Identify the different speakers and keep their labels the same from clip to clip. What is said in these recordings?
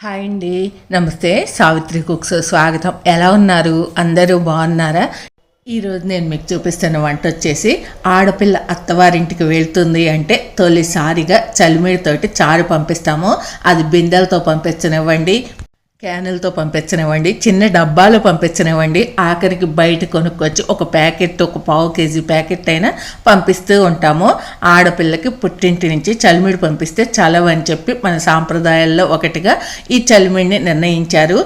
Speaker 1: Hi అండి. నమస్తే. Savitri cooks స్వాగతం. ఎలా ఉన్నారు? అందరూ బాగున్నారా? ఈరోజు నేను మీకు చూపిస్తున్న వంట వచ్చేసి ఆడపిల్ల అత్తవారింటికి వెళ్తుంది అంటే తొలిసారిగా చలిమిడితోటి చారు పంపిస్తాము. అది బిందెలతో పంపించనివ్వండి. క్యానెల్తో పంపించనివ్వండి చిన్న డబ్బాలో పంపించనివ్వండి ఆఖరికి బయట కొనుక్కొచ్చి ఒక ప్యాకెట్ ఒక పావు కేజీ ప్యాకెట్ అయినా పంపిస్తూ ఉంటాము. ఆడపిల్లకి పుట్టింటి నుంచి చలిమిడి పంపిస్తే చలవని చెప్పి మన సాంప్రదాయాల్లో ఒకటిగా ఈ చలిమిడిని నిర్ణయించారు.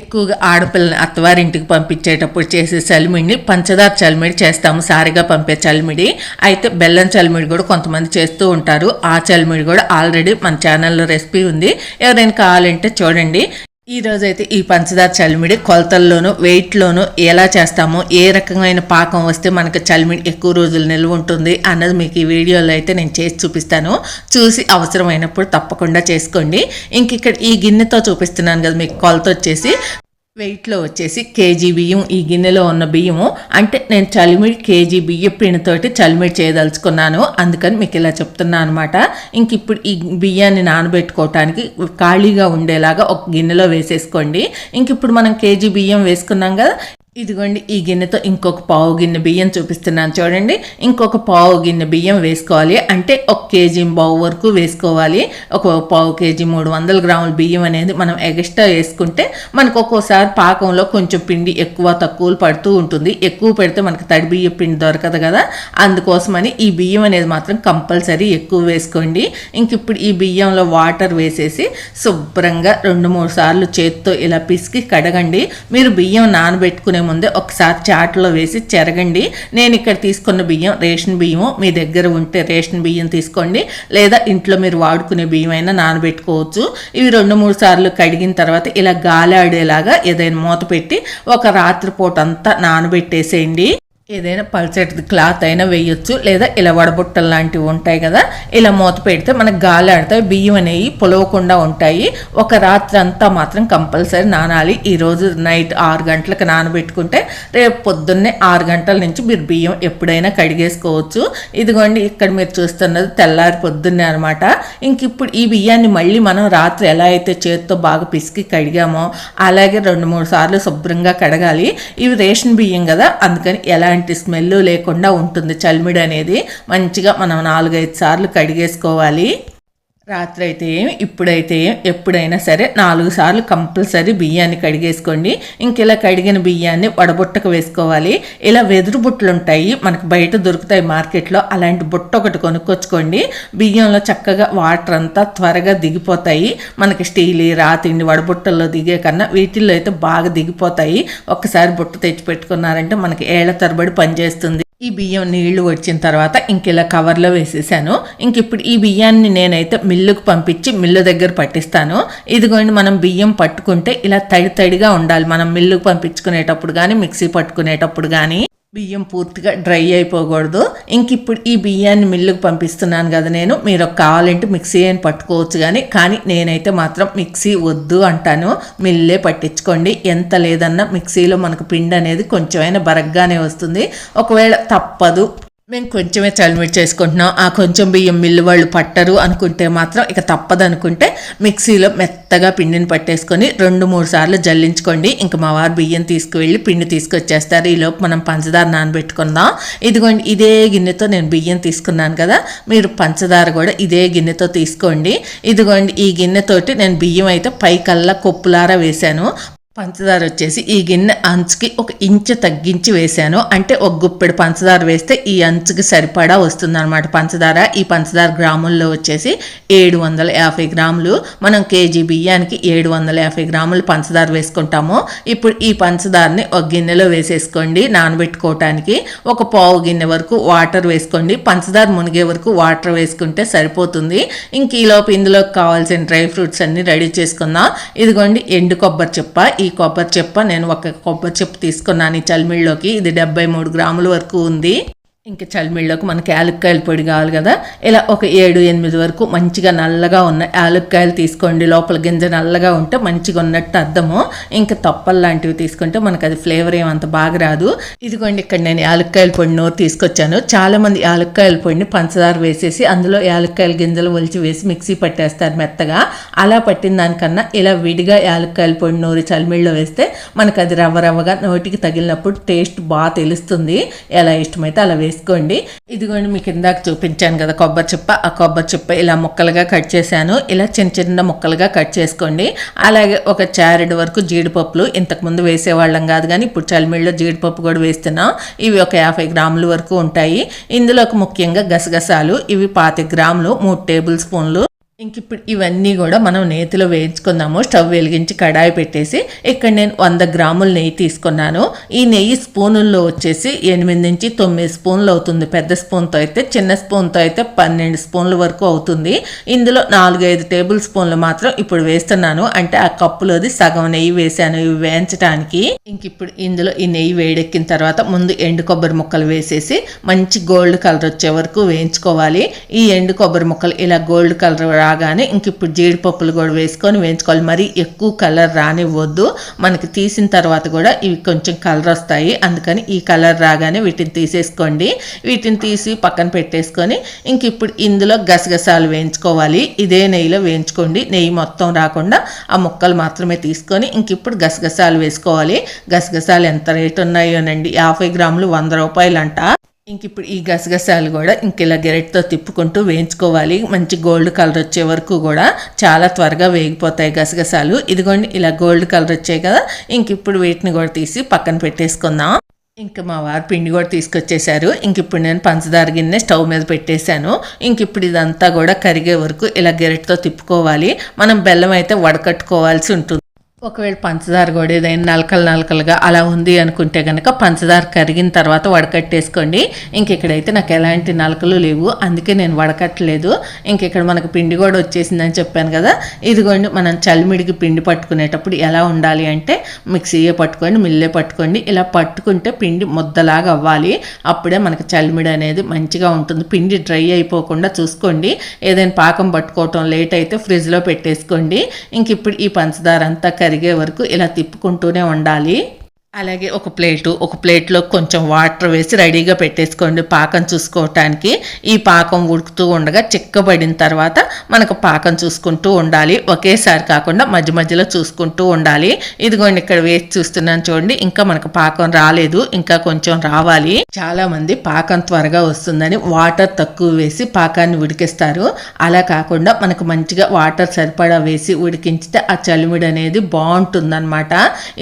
Speaker 1: ఎక్కువగా ఆడపిల్లని అత్తవారింటికి పంపించేటప్పుడు చేసే చలిమిడిని పంచదార చలిమిడి చేస్తాము సారిగా పంపే చలిమిడి. అయితే బెల్లం చలిమిడి కూడా కొంతమంది చేస్తూ ఉంటారు. ఆ చలిమిడి కూడా ఆల్రెడీ మన ఛానల్లో రెసిపీ ఉంది. ఎవరైనా కావాలంటే చూడండి. ఈ రోజైతే ఈ పంచదార చలిమిడి కొలతల్లోనూ వెయిట్లోనూ ఎలా చేస్తామో ఏ రకమైన పాకం వస్తే మనకు చలిమిడి ఎక్కువ రోజులు నిల్వ ఉంటుంది అన్నది మీకు ఈ వీడియోలో అయితే నేను చేసి చూపిస్తాను. చూసి అవసరమైనప్పుడు తప్పకుండా చేసుకోండి. ఇంక ఇక్కడ ఈ గిన్నెతో చూపిస్తున్నాను కదా మీకు కొలత వచ్చేసి. వెయిట్లో వచ్చేసి కేజీ బియ్యం ఈ గిన్నెలో ఉన్న బియ్యము. అంటే నేను చలిమిడి కేజీ బియ్య పిండితోటి చలిమిడి చేయదలుచుకున్నాను. అందుకని మీకు ఇలా చెప్తున్నాను అనమాట ఇంక ఇప్పుడు ఈ బియ్యాన్ని నానబెట్టుకోవటానికి ఖాళీగా ఉండేలాగా ఒక గిన్నెలో వేసేసుకోండి. ఇంక ఇప్పుడు మనం కేజీ బియ్యం వేసుకున్నాం కదా ఇదిగోండి ఈ గిన్నెతో ఇంకొక పావు గిన్నె బియ్యం చూపిస్తున్నాను చూడండి. ఇంకొక పావు గిన్నె బియ్యం వేసుకోవాలి. అంటే ఒక కేజీ బావు వరకు వేసుకోవాలి. ఒక పావు కేజీ మూడు వందల గ్రాముల బియ్యం అనేది మనం ఎగస్ట్రా వేసుకుంటే మనకు ఒక్కోసారి పాకంలో కొంచెం పిండి ఎక్కువ తక్కువలు పడుతూ ఉంటుంది. ఎక్కువ పెడితే మనకు తడి బియ్యం పిండి దొరకదు కదా. అందుకోసమని ఈ బియ్యం అనేది మాత్రం కంపల్సరీ ఎక్కువ వేసుకోండి. ఇంక ఇప్పుడు ఈ బియ్యంలో వాటర్ వేసేసి శుభ్రంగా రెండు మూడు సార్లు చేత్తో ఇలా పిసికి కడగండి. మీరు బియ్యం నానబెట్టుకునే ముందే ఒకసారి చాట్లో వేసి చెరగండి. నేను ఇక్కడ తీసుకున్న బియ్యం రేషన్ బియ్యం మీ దగ్గర ఉంటే రేషన్ బియ్యం తీసుకోండి. లేదా ఇంట్లో మీరు వాడుకునే బియ్యం అయినా నానబెట్టుకోవచ్చు. ఇవి రెండు మూడు సార్లు కడిగిన తర్వాత ఇలా గాలి ఆడేలాగా ఏదైనా మూత పెట్టి ఒక రాత్రిపూట అంతా నానబెట్టేసేయండి. ఏదైనా పల్చటి క్లాత్ అయినా వేయొచ్చు లేదా ఇలా వడబుట్టలు లాంటివి ఉంటాయి కదా ఇలా మూత పెడితే మనకు గాలి ఆడతాయి బియ్యం అనేవి పొలవకుండా ఉంటాయి. ఒక రాత్రి అంతా మాత్రం కంపల్సరీ నానాలి. ఈరోజు నైట్ ఆరు గంటలకు నానబెట్టుకుంటే రేపు పొద్దున్నే ఆరు గంటల నుంచి మీరు బియ్యం ఎప్పుడైనా కడిగేసుకోవచ్చు. ఇదిగోండి ఇక్కడ మీరు చూస్తున్నది తెల్లారి పొద్దున్నే అనమాట ఇంక ఇప్పుడు ఈ బియ్యాన్ని మళ్ళీ మనం రాత్రి ఎలా అయితే చేతితో బాగా పిసికి కడిగామో అలాగే రెండు మూడు సార్లు శుభ్రంగా కడగాలి. ఇవి రేషన్ బియ్యం కదా అందుకని ఎలాంటి స్మెల్ లేకుండా ఉంటుంది చలిమిడి అనేది. మంచిగా మనం నాలుగైదు సార్లు కడిగేసుకోవాలి. రాత్రి అయితే ఏం ఇప్పుడైతే ఏం ఎప్పుడైనా సరే నాలుగు సార్లు కంపల్సరీ బియ్యాన్ని కడిగేసుకోండి. ఇంక ఇలా కడిగిన బియ్యాన్ని వడబుట్టకు వేసుకోవాలి. ఇలా వెదురు బుట్టలు ఉంటాయి మనకు బయట దొరుకుతాయి మార్కెట్లో అలాంటి బుట్ట ఒకటి కొనుక్కొచ్చుకోండి. బియ్యంలో చక్కగా వాటర్ అంతా త్వరగా దిగిపోతాయి. మనకి స్టీల్ రాతిండి వడబుట్టల్లో దిగే కన్నా వీటిల్లో అయితే బాగా దిగిపోతాయి. ఒక్కసారి బుట్ట తెచ్చి పెట్టుకున్నారంటే మనకి ఏళ్ళ తరబడి పనిచేస్తుంది. ఈ బియ్యం నీళ్ళు వచ్చిన తర్వాత ఇంక ఇలా కవర్లో వేసేసాను. ఇంక ఇప్పుడు ఈ బియ్యాన్ని నేనైతే మిల్లుకు పంపించి మిల్లు దగ్గర పట్టిస్తాను. ఇదిగోండి మనం బియ్యం పట్టుకుంటే ఇలా తడి తడిగా ఉండాలి. మనం మిల్లుకు పంపించుకునేటప్పుడు కానీ మిక్సీ పట్టుకునేటప్పుడు కానీ బియ్యం పూర్తిగా డ్రై అయిపోకూడదు. ఇంక ఇప్పుడు ఈ బియ్యాన్ని మిల్లుకు పంపిస్తున్నాను కదా నేను. మీరు కావాలంటే మిక్సీ అని పట్టుకోవచ్చు కానీ కానీ నేనైతే మాత్రం మిక్సీ వద్దు అంటాను. మిల్లే పట్టించుకోండి. ఎంత లేదన్నా మిక్సీలో మనకు పిండి అనేది కొంచెమైనా బరగ్గానే వస్తుంది. ఒకవేళ తప్పదు. మేము కొంచెమే చలిమిట్ చేసుకుంటున్నాం. ఆ కొంచెం బియ్యం మిల్లు వాళ్ళు పట్టరు అనుకుంటే మాత్రం ఇక తప్పదు అనుకుంటే మిక్సీలో మెత్తగా పిండిని పట్టేసుకొని రెండు మూడు సార్లు జల్లించుకోండి. ఇంకా మా వారు బియ్యం తీసుకువెళ్ళి పిండి తీసుకొచ్చేస్తారు. ఈలోపు మనం పంచదార నానబెట్టుకుందాం. ఇదిగోండి ఇదే గిన్నెతో నేను బియ్యం తీసుకున్నాను కదా మీరు పంచదార కూడా ఇదే గిన్నెతో తీసుకోండి. ఇదిగోండి ఈ గిన్నెతోటి నేను బియ్యం అయితే పైకల్లా కొప్పులారా వేశాను. పంచదార వచ్చేసి ఈ గిన్నె అంచుకి ఒక ఇంచు తగ్గించి వేశాను. అంటే ఒక గుప్పెడు పంచదార వేస్తే ఈ అంచుకి సరిపడా వస్తుందన్నమాట పంచదార. ఈ పంచదార గ్రాముల్లో వచ్చేసి ఏడు వందల యాభై గ్రాములు. మనం కేజీ బియ్యానికి ఏడు వందల యాభై గ్రాములు పంచదార వేసుకుంటాము. ఇప్పుడు ఈ పంచదారని ఒక గిన్నెలో వేసేసుకోండి నానబెట్టుకోవటానికి. ఒక పావు గిన్నె వరకు వాటర్ వేసుకోండి. పంచదార మునిగే వరకు వాటర్ వేసుకుంటే సరిపోతుంది. ఇంక ఈలోపు ఇందులోకి కావాల్సిన డ్రై ఫ్రూట్స్ అన్ని రెడీ చేసుకుందాం. ఇదిగోండి ఎండు కొబ్బరి చెప్ప. ఈ కొబ్బరి చెప్ప నేను ఒక కొబ్బరి చెప్పు తీసుకున్నాను ఈ చలిమిళ్ళలోకి ఇది డెబ్బై మూడు గ్రాముల వరకు ఉంది. ఇంకా చలిమిళ్ళకు మనకి యాలక్కాయల పొడి కావాలి కదా. ఇలా ఒక ఏడు ఎనిమిది వరకు మంచిగా నల్లగా ఉన్న యాలక్కాయలు తీసుకోండి. లోపల గింజ నల్లగా ఉంటే మంచిగా ఉన్నట్టు అర్థము. ఇంకా తప్పలు లాంటివి తీసుకుంటే మనకు అది ఫ్లేవర్ ఏమంత బాగా రాదు. ఇదిగోండి ఇక్కడ నేను యాలక్కాయల పొడి నోరు తీసుకొచ్చాను. చాలా మంది యాలక్కాయల పొడిని పంచదార వేసేసి అందులో యాలక్కాయల గింజలు ఒలిచి వేసి మిక్సీ పట్టేస్తారు మెత్తగా. అలా పట్టిన దానికన్నా ఇలా విడిగా యాలక్కాయల పొడి నూరి చలిమిళ్ళలో వేస్తే మనకు అది రవ్వ రవ్వగా నోటికి తగిలినప్పుడు టేస్ట్ బాగా తెలుస్తుంది. ఎలా ఇష్టమైతే అలా వేసుకోండి. ఇదిగోండి మీకు ఇందాక చూపించాను కదా కొబ్బరి చిప్ప. ఆ కొబ్బరి చిప్ప ఇలా ముక్కలుగా కట్ చేశాను. ఇలా చిన్న చిన్న ముక్కలుగా కట్ చేసుకోండి. అలాగే ఒక చారెడు వరకు జీడిపప్పులు. ఇంతకుముందు వేసేవాళ్ళం కాదు కానీ ఇప్పుడు చలిమిళ్ళలో జీడిపప్పు కూడా వేస్తున్నాం. ఇవి ఒక యాభై గ్రాముల వరకు ఉంటాయి. ఇందులోకి ముఖ్యంగా గసగసాలు. ఇవి పాతి గ్రాములు మూడు టేబుల్ స్పూన్లు. ఇంక ఇప్పుడు ఇవన్నీ కూడా మనం నేతిలో వేయించుకుందాము. స్టవ్ వెలిగించి కడాయి పెట్టేసి ఇక్కడ నేను వంద గ్రాముల నెయ్యి తీసుకున్నాను. ఈ నెయ్యి స్పూనుల్లో వచ్చేసి ఎనిమిది నుంచి తొమ్మిది స్పూన్లు అవుతుంది. పెద్ద స్పూన్తో అయితే చిన్న స్పూన్తో అయితే పన్నెండు స్పూన్ల వరకు అవుతుంది. ఇందులో నాలుగైదు టేబుల్ స్పూన్లు మాత్రం ఇప్పుడు వేస్తున్నాను. అంటే ఆ కప్పులోది సగం నెయ్యి వేసాను ఇవి వేయించడానికి ఇంక ఇప్పుడు ఇందులో ఈ నెయ్యి వేడెక్కిన తర్వాత ముందు ఎండు కొబ్బరి ముక్కలు వేసేసి మంచి గోల్డ్ కలర్ వచ్చే వరకు వేయించుకోవాలి. ఈ ఎండు కొబ్బరి ముక్కలు ఇలా గోల్డ్ కలర్ రాగానే ఇంక ఇప్పుడు జీడిపప్పులు కూడా వేసుకొని వేయించుకోవాలి. మరి ఎక్కువ కలర్ రానివ్వద్దు. మనకి తీసిన తర్వాత కూడా ఇవి కొంచెం కలర్ వస్తాయి. అందుకని ఈ కలర్ రాగానే వీటిని తీసేసుకోండి. వీటిని తీసి పక్కన పెట్టేసుకొని ఇంక ఇప్పుడు ఇందులో గసగసాలు వేయించుకోవాలి. ఇదే నెయ్యిలో వేయించుకోండి. నెయ్యి మొత్తం రాకుండా ఆ ముక్కలు మాత్రమే తీసుకొని ఇంక ఇప్పుడు గసగసాలు వేసుకోవాలి. గసగసాలు ఎంత రేటు ఉన్నాయోనండి. యాభై గ్రాములు వంద రూపాయలంట. ఇంక ఇప్పుడు ఈ గసగసాలు కూడా ఇంక ఇలా గెరెట్తో తిప్పుకుంటూ వేయించుకోవాలి. మంచి గోల్డ్ కలర్ వచ్చే వరకు కూడా చాలా త్వరగా వేగిపోతాయి గసగసాలు. ఇదిగోండి ఇలా గోల్డ్ కలర్ వచ్చాయి కదా ఇంక ఇప్పుడు వీటిని కూడా తీసి పక్కన పెట్టేసుకుందాం. ఇంకా మా వారు పిండి కూడా తీసుకొచ్చేసారు ఇంక ఇప్పుడు నేను పంచదార గిన్నె స్టవ్ మీద పెట్టేశాను. ఇంక ఇప్పుడు ఇదంతా కూడా కరిగే వరకు ఇలా గెరెట్తో తిప్పుకోవాలి. మనం బెల్లం అయితే వడకట్టుకోవాల్సి ఉంటుంది. ఒకవేళ పంచదార కూడా ఏదైనా నలకలు నలకలుగా అలా ఉంది అనుకుంటే కనుక పంచదార కరిగిన తర్వాత వడకట్టేసుకోండి. ఇంక ఇక్కడైతే నాకు ఎలాంటి నలకలు లేవు. అందుకే నేను వడకట్టలేదు. ఇంక ఇక్కడ మనకు పిండి కూడా వచ్చేసిందని చెప్పాను కదా. ఇదిగోండి మనం చలిమిడికి పిండి పట్టుకునేటప్పుడు ఎలా ఉండాలి అంటే మిక్సీయే పట్టుకోండి మిల్లే పట్టుకోండి. ఇలా పట్టుకుంటే పిండి ముద్దలాగా అవ్వాలి. అప్పుడే మనకు చలిమిడి అనేది మంచిగా ఉంటుంది. పిండి డ్రై అయిపోకుండా చూసుకోండి. ఏదైనా పాకం పట్టుకోవటం లేట్ అయితే ఫ్రిడ్జ్లో పెట్టేసుకోండి. ఇంక ఇప్పుడు ఈ పంచదార అంతా కరిగే వరకు ఇలా తిప్పుకుంటూనే ఉండాలి. అలాగే ఒక ప్లేటు ఒక ప్లేట్లో కొంచెం వాటర్ వేసి రెడీగా పెట్టేసుకోండి పాకం చూసుకోవటానికి. ఈ పాకం ఉడుకుతూ ఉండగా చిక్కబడిన తర్వాత మనకు పాకం చూసుకుంటూ ఉండాలి. ఒకేసారి కాకుండా మధ్య మధ్యలో చూసుకుంటూ ఉండాలి. ఇదిగోండి ఇక్కడ వేసి చూస్తున్నాను చూడండి ఇంకా మనకు పాకం రాలేదు ఇంకా కొంచెం రావాలి. చాలా మంది పాకం త్వరగా వస్తుందని వాటర్ తక్కువ వేసి పాకాన్ని ఉడికిస్తారు. అలా కాకుండా మనకు మంచిగా వాటర్ సరిపడా వేసి ఉడికించితే ఆ చలిమిడి అనేది బాగుంటుందన్నమాట.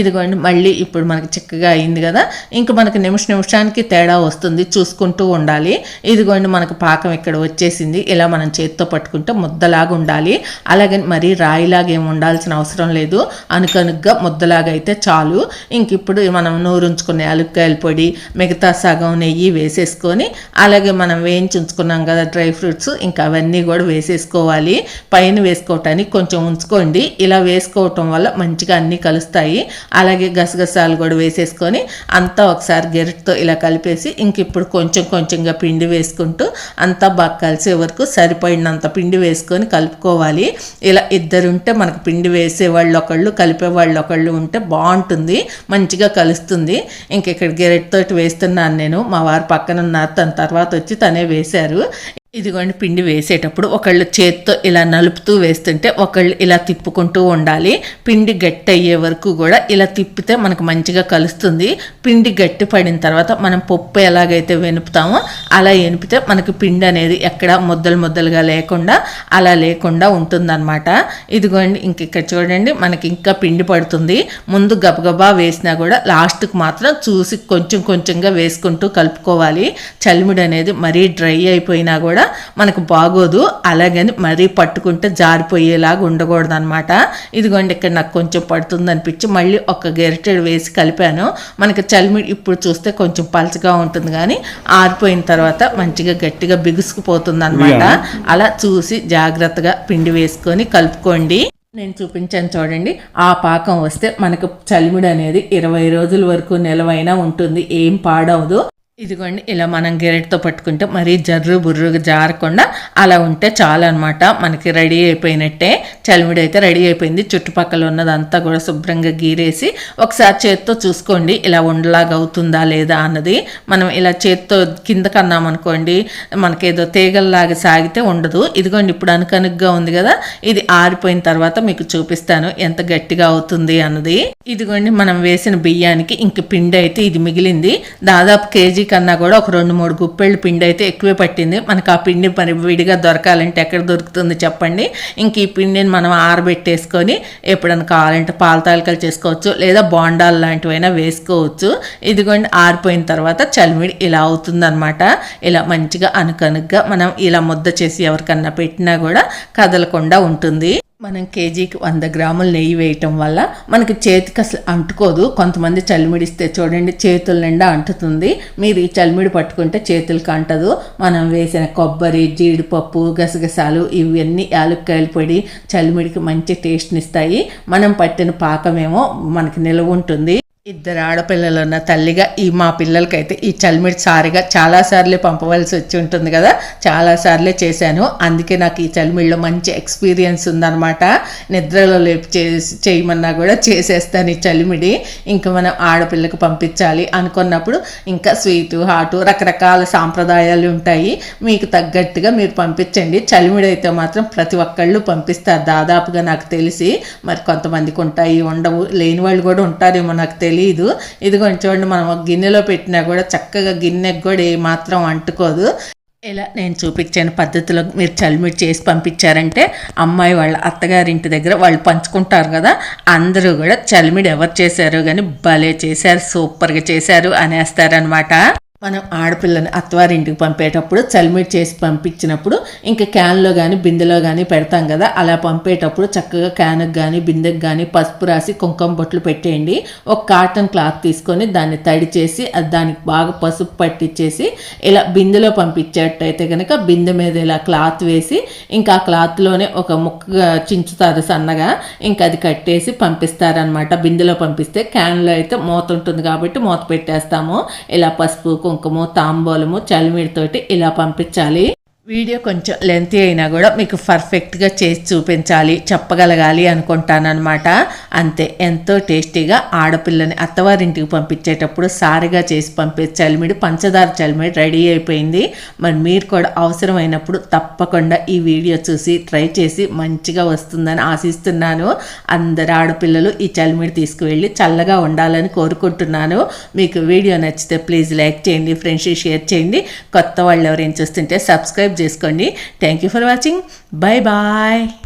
Speaker 1: ఇదిగోండి మళ్ళీ ఇప్పుడు మనకి చిక్కగా అయింది కదా. ఇంక మనకి నిమిష నిమిషానికి తేడా వస్తుంది. చూసుకుంటూ ఉండాలి. ఇదిగోండి మనకు పాకం ఇక్కడ వచ్చేసింది. ఇలా మనం చేతితో పట్టుకుంటే ముద్దలాగా ఉండాలి. అలాగే మరీ రాయిలాగా ఏమి ఉండాల్సిన అవసరం లేదు. అనుకనుగ్గా ముద్దలాగా అయితే చాలు. ఇంక ఇప్పుడు మనం నూరుంచుకునే అలుక్కాయల పొడి మిగతా సగం నెయ్యి వేసేసుకొని అలాగే మనం వేయించి ఉంచుకున్నాం కదా డ్రై ఫ్రూట్స్ ఇంకా అవన్నీ కూడా వేసేసుకోవాలి. పైన వేసుకోవటానికి కొంచెం ఉంచుకోండి. ఇలా వేసుకోవటం వల్ల మంచిగా అన్నీ కలుస్తాయి. అలాగే గసగసాలు కూడా వేసేసుకొని అంతా ఒకసారి గెరటితో ఇలా కలిపేసి ఇంక ఇప్పుడు కొంచెం కొంచెంగా పిండి వేసుకుంటూ అంతా బాగా కలిసే వరకు సరిపడినంత పిండి వేసుకొని కలుపుకోవాలి. ఇలా ఇద్దరు ఉంటే మనకు పిండి వేసే వాళ్ళు ఒకళ్ళు కలిపే వాళ్ళు ఒకళ్ళు ఉంటే బాగుంటుంది మంచిగా కలుస్తుంది. ఇంక ఇక్కడ గెరెట్తోటి వేస్తున్నాను నేను. మా వారు పక్కన ఉన్నారు తన తర్వాత వచ్చి తనే వేశారు. ఇదిగోండి పిండి వేసేటప్పుడు ఒకళ్ళు చేత్తో ఇలా నలుపుతూ వేస్తుంటే ఒకళ్ళు ఇలా తిప్పుకుంటూ ఉండాలి. పిండి గట్టి అయ్యే వరకు కూడా ఇలా తిప్పితే మనకు మంచిగా కలుస్తుంది. పిండి గట్టి పడిన తర్వాత మనం పప్పు ఎలాగైతే వెనుపుతామో అలా వెనిపితే మనకి పిండి అనేది ఎక్కడ ముద్దలు ముద్దలుగా లేకుండా అలా లేకుండా ఉంటుందన్నమాట. ఇదిగోండి ఇంక ఇక్కడ చూడండి మనకి ఇంకా పిండి పడుతుంది. ముందు గబగబా వేసినా కూడా లాస్ట్కి మాత్రం చూసి కొంచెం కొంచెంగా వేసుకుంటూ కలుపుకోవాలి. చలిమిడి అనేది మరీ డ్రై అయిపోయినా కూడా మనకు బాగోదు. అలాగని మరీ పట్టుకుంటే జారిపోయేలాగా ఉండకూడదు అనమాట ఇదిగోండి ఇక్కడ నాకు కొంచెం పడుతుంది అనిపించి మళ్ళీ ఒక గెరిటెడ్ వేసి కలిపాను. మనకి చలిమి ఇప్పుడు చూస్తే కొంచెం పలచగా ఉంటుంది కానీ ఆరిపోయిన తర్వాత మంచిగా గట్టిగా బిగుసుకుపోతుంది అనమాట అలా చూసి జాగ్రత్తగా పిండి వేసుకొని కలుపుకోండి. నేను చూపించాను చూడండి ఆ పాకం వస్తే మనకు చలిమిడి అనేది ఇరవై రోజుల వరకు నిలవైనా ఉంటుంది. ఏం పాడవదు. ఇదిగోండి ఇలా మనం గెరెట్తో పట్టుకుంటే మరీ జర్రు బుర్రుగా జారకుండా అలా ఉంటే చాలు అనమాట మనకి రెడీ అయిపోయినట్టే. చలిమిడి అయితే రెడీ అయిపోయింది. చుట్టుపక్కల ఉన్నదంతా కూడా శుభ్రంగా గీరేసి ఒకసారి చేత్తో చూసుకోండి ఇలా ఉండలాగా అవుతుందా లేదా అన్నది. మనం ఇలా చేత్తో కింద కన్నామనుకోండి మనకేదో తీగల్లాగా సాగితే ఉండదు. ఇదిగోండి ఇప్పుడు అనుకనుగ్గా ఉంది కదా ఇది ఆరిపోయిన తర్వాత మీకు చూపిస్తాను ఎంత గట్టిగా అవుతుంది అన్నది. ఇదిగోండి మనం వేసిన బియ్యానికి ఇంక పిండి అయితే ఇది మిగిలింది. దాదాపు కేజీ కన్నా కూడా ఒక రెండు మూడు గుప్పెళ్ళు పిండి అయితే ఎక్కువే పట్టింది. మనకు ఆ పిండి మరి విడిగా దొరకాలంటే ఎక్కడ దొరుకుతుంది చెప్పండి. ఇంక ఈ పిండిని మనం ఆరబెట్టేసుకొని ఎప్పుడైనా కావాలంటే పాల తాలికలు చేసుకోవచ్చు లేదా బోండాలు లాంటివైనా వేసుకోవచ్చు. ఇదిగోండి ఆరిపోయిన తర్వాత చలిమిడి ఇలా అవుతుందన్నమాట. ఇలా మంచిగా అనుకనుగ్గా మనం ఇలా ముద్ద చేసి ఎవరికన్నా పెట్టినా కూడా కదలకుండా ఉంటుంది. మనం కేజీకి వంద గ్రాములు నెయ్యి వేయటం వల్ల మనకి చేతికి అసలు అంటుకోదు. కొంతమంది చలిమిడిస్తే చూడండి చేతుల నిండా అంటుతుంది. మీరు ఈ చలిమిడి పట్టుకుంటే చేతులకి అంటదు. మనం వేసిన కొబ్బరి జీడిపప్పు గసగసాలు ఇవన్నీ యాలుక్కాయలు పొడి చలిమిడికి మంచి టేస్ట్ని ఇస్తాయి. మనం పట్టిన పాకమేమో మనకి నిలవ ఉంటుంది. ఇద్దరు ఆడపిల్లలు ఉన్న తల్లిగా ఈ మా పిల్లలకైతే ఈ చలిమిడి సారిగా చాలాసార్లు పంపవలసి వచ్చి ఉంటుంది కదా? చాలాసార్లే చేశాను. అందుకే నాకు ఈ చలిమిడిలో మంచి ఎక్స్పీరియన్స్ ఉందన్నమాట. నిద్రలో లేపు చేసి చేయమన్నా కూడా చేసేస్తాను ఈ చలిమిడి. ఇంకా మనం ఆడపిల్లకి పంపించాలి అనుకున్నప్పుడు ఇంకా స్వీటు హాటు రకరకాల సాంప్రదాయాలు ఉంటాయి. మీకు తగ్గట్టుగా మీరు పంపించండి. చలిమిడి అయితే మాత్రం ప్రతి ఒక్కళ్ళు పంపిస్తారు. దాదాపుగా నాకు తెలిసి మరి కొంతమందికి ఉంటాయి. ఉండవు. లేని వాళ్ళు కూడా ఉంటారేమో నాకు తెలియదు తెలియదు ఇదిగోండి చూడండి మనం గిన్నెలో పెట్టినా కూడా చక్కగా గిన్నెకి కూడా ఏమాత్రం అంటుకోదు. ఇలా నేను చూపించిన పద్ధతిలో మీరు చలిమిడి చేసి పంపించారంటే అమ్మాయి వాళ్ళ అత్తగారింటి దగ్గర వాళ్ళు పంచుకుంటారు కదా అందరూ కూడా చలిమిడి ఎవరు చేశారు కానీ భలే చేశారు సూపర్గా చేశారు అనేస్తారనమాట మనం ఆడపిల్లని అత్తవారింటికి పంపేటప్పుడు చల్మిట్ చేసి పంపించినప్పుడు ఇంకా క్యాన్లో కానీ బిందెలో కానీ పెడతాం కదా అలా పంపేటప్పుడు చక్కగా క్యాన్కి కానీ బిందెకి కానీ పసుపు రాసి కుంకుమ బొట్లు పెట్టేయండి. ఒక కాటన్ క్లాత్ తీసుకొని దాన్ని తడి చేసి అది దానికి బాగా పసుపు పట్టించేసి ఇలా బిందెలో పంపించేటైతే కనుక బిందె మీద ఇలా క్లాత్ వేసి ఇంకా ఆ క్లాత్లోనే ఒక ముక్క చించుతారు సన్నగా ఇంకా అది కట్టేసి పంపిస్తారనమాట బిందెలో పంపిస్తే క్యాన్లో అయితే మూత ఉంటుంది కాబట్టి మూత పెట్టేస్తాము. ఇలా పసుపు కుంకుమ తాంబూలము చలిమిడితోటి ఇలా పంపించాలి. వీడియో కొంచెం లెంతీ అయినా కూడా మీకు పర్ఫెక్ట్గా చేసి చూపించాలి చెప్పగలగాలి అనుకుంటానమాట అంతే ఎంతో టేస్టీగా ఆడపిల్లని అత్తవారింటికి పంపించేటప్పుడు సారిగా చేసి పంపే చలిమిడి పంచదార చలిమిడి రెడీ అయిపోయింది. మరి మీరు కూడా అవసరమైనప్పుడు తప్పకుండా ఈ వీడియో చూసి ట్రై చేసి మంచిగా వస్తుందని ఆశిస్తున్నాను. అందరు ఆడపిల్లలు ఈ చలిమిడి తీసుకువెళ్ళి చల్లగా ఉండాలని కోరుకుంటున్నాను. మీకు వీడియో నచ్చితే ప్లీజ్ లైక్ చేయండి ఫ్రెండ్స్ షేర్ చేయండి. కొత్త వాళ్ళు ఎవరైనా చూస్తుంటే సబ్స్క్రైబ్ చేసుకోండి. Thank you for watching bye bye